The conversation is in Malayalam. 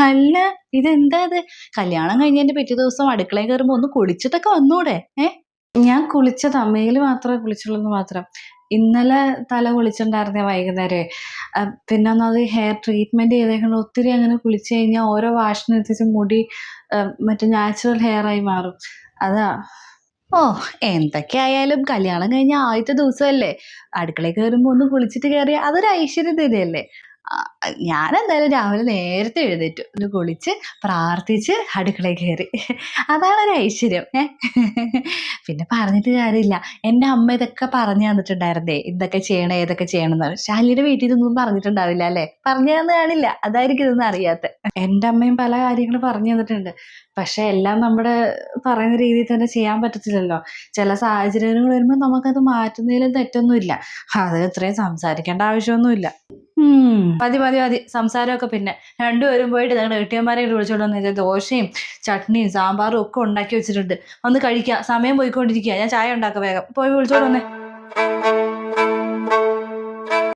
അല്ല ഇതെന്താ ഇത് കല്യാണം കഴിഞ്ഞതിന്റെ പിറ്റേ ദിവസം അടുക്കളയിൽ കയറുമ്പോ ഒന്ന് കുളിച്ചിട്ടൊക്കെ വന്നൂടെ? ഏ? ഞാൻ കുളിച്ചത് അമ്മയിൽ മാത്രമേ കുളിച്ചുള്ളൂ മാത്രം. ഇന്നലെ തല കുളിച്ചിട്ടുണ്ടായിരുന്നേ വൈകുന്നേരം. പിന്നെ ഒന്നത് ഹെയർ ട്രീറ്റ്മെന്റ് ചെയ്തേക്കൊണ്ട് ഒത്തിരി അങ്ങനെ കുളിച്ചു കഴിഞ്ഞാൽ ഓരോ വാഷിനനുസരിച്ച് മുടി മറ്റേ നാച്ചുറൽ ഹെയർ ആയി മാറും. അതാ. ഓ എന്തൊക്കെ ആയാലും കല്യാണം കഴിഞ്ഞ ആദ്യത്തെ ദിവസമല്ലേ? അടുക്കളയിൽ കയറുമ്പോൾ ഒന്ന് കുളിച്ചിട്ട് കയറിയാൽ അതൊരു ഐശ്വര്യം തന്നെയല്ലേ? ഞാൻ എന്തായാലും രാവിലെ നേരത്തെ എഴുന്നേറ്റു. ഒന്ന് കുളിച്ച് പ്രാർത്ഥിച്ച് അടുക്കളയിൽ കയറി. അതാണ് ഒരു ഐശ്വര്യം. ഏ? പിന്നെ പറഞ്ഞിട്ട് കാര്യമില്ല. എന്റെ അമ്മ ഇതൊക്കെ പറഞ്ഞു തന്നിട്ടുണ്ടായിരുന്നേ. ഇതൊക്കെ ചെയ്യണം ഏതൊക്കെ ചെയ്യണം എന്ന് ശാലിയുടെ വീട്ടിൽ ഇതൊന്നും പറഞ്ഞിട്ടുണ്ടാവില്ല അല്ലേ? പറഞ്ഞു തന്നു കാണില്ല. അതായിരിക്കും ഇതൊന്നും അറിയാത്ത. എന്റെ അമ്മയും പല കാര്യങ്ങളും പറഞ്ഞു തന്നിട്ടുണ്ട്. പക്ഷെ എല്ലാം നമ്മുടെ പറയുന്ന രീതിയിൽ തന്നെ ചെയ്യാൻ പറ്റത്തില്ലല്ലോ. ചില സാഹചര്യങ്ങൾ വരുമ്പോൾ നമുക്കത് മാറ്റുന്നതിലും തെറ്റൊന്നുമില്ല. അത് ഇത്രയും സംസാരിക്കേണ്ട ആവശ്യമൊന്നുമില്ല. മതി മതി മതി സംസാരമൊക്കെ പിന്നെ രണ്ടുപേരും പോയിട്ട് ഞങ്ങളുടെ കെട്ടിയന്മാരെ വിളിച്ചോണ്ട് വന്നിട്ട് ദോശയും ചട്നിയും സാമ്പാറും ഒക്കെ ഉണ്ടാക്കി വെച്ചിട്ടുണ്ട്. ഒന്ന് കഴിക്കാം. സമയം പോയിക്കൊണ്ടിരിക്കുക ഞാൻ ചായ ഉണ്ടാക്കാം വേഗം. പോയി വിളിച്ചോണ്ട് വന്നേ.